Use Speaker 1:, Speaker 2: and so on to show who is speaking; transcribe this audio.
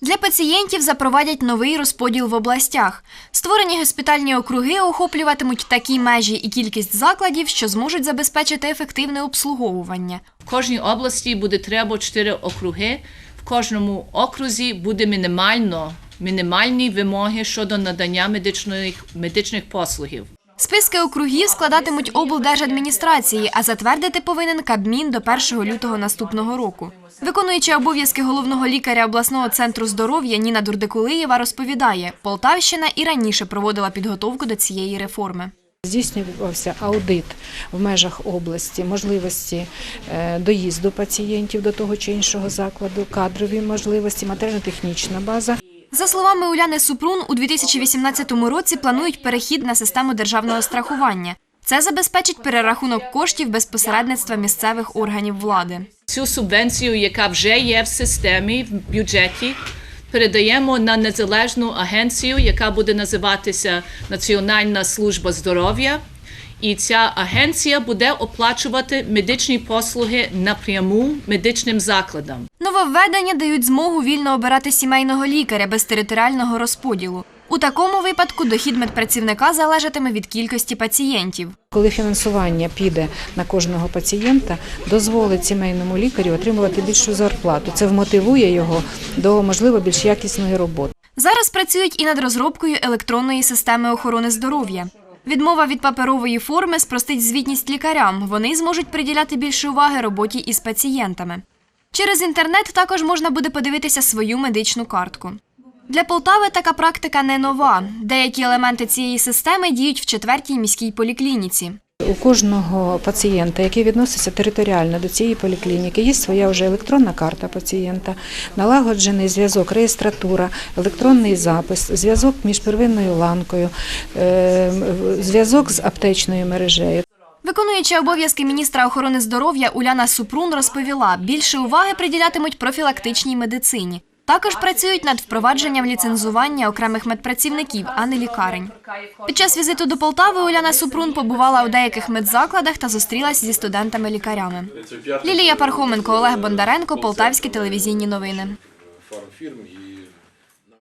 Speaker 1: Для пацієнтів запровадять новий розподіл в областях. Створені госпітальні округи охоплюватимуть такі межі і кількість закладів, що зможуть забезпечити ефективне обслуговування.
Speaker 2: В кожній області буде треба 4 округи. В кожному окрузі буде мінімально мінімальні вимоги щодо надання медичних, медичних послугів.
Speaker 1: Списки округів складатимуть облдержадміністрації, а затвердити повинен Кабмін до 1 лютого наступного року. Виконуючи обов'язки головного лікаря обласного центру здоров'я Ніна Дурдикулиєва розповідає, Полтавщина і раніше проводила підготовку до цієї реформи.
Speaker 3: Здійснювався аудит в межах області, можливості е, доїзду пацієнтів до того чи іншого закладу, кадрові можливості, матеріально-технічна база.
Speaker 1: За словами Уляни Супрун, у 2018 році планують перехід на систему державного страхування. Це забезпечить перерахунок коштів без посередництва місцевих органів влади.
Speaker 2: Цю субвенцію, яка вже є в системі в бюджеті, передаємо на незалежну агенцію, яка буде називатися Національна служба здоров'я. І ця агенція буде оплачувати медичні послуги напряму медичним закладам.
Speaker 1: Нововведення дають змогу вільно обирати сімейного лікаря без територіального розподілу. У такому випадку дохід медпрацівника залежатиме від кількості пацієнтів.
Speaker 3: Коли фінансування піде на кожного пацієнта, дозволить сімейному лікарю отримувати більшу зарплату. Це вмотивує його до можливо більш якісної роботи.
Speaker 1: Зараз працюють і над розробкою електронної системи охорони здоров'я. Відмова від паперової форми спростить звітність лікарям. Вони зможуть приділяти більше уваги роботі із пацієнтами. Через інтернет також можна буде подивитися свою медичну картку. Для Полтави така практика не нова. Деякі елементи цієї системи діють в четвертій міській поліклініці.
Speaker 3: У кожного пацієнта, який відноситься територіально до цієї поліклініки, є своя вже електронна карта пацієнта, налагоджений зв'язок, реєстратура, електронний запис, зв'язок між первинною ланкою, е, зв'язок з аптечною мережею.
Speaker 1: Виконуючи обов'язки міністра охорони здоров'я Уляна Супрун розповіла, більше уваги приділятимуть профілактичній медицині. Також працюють над впровадженням ліцензування окремих медпрацівників, а не лікарень. Під час візиту до Полтави Уляна Супрун побувала у деяких медзакладах та зустрілась зі студентами-лікарями. Лілія Пархоменко, Олег Бондаренко, Полтавські телевізійні новини.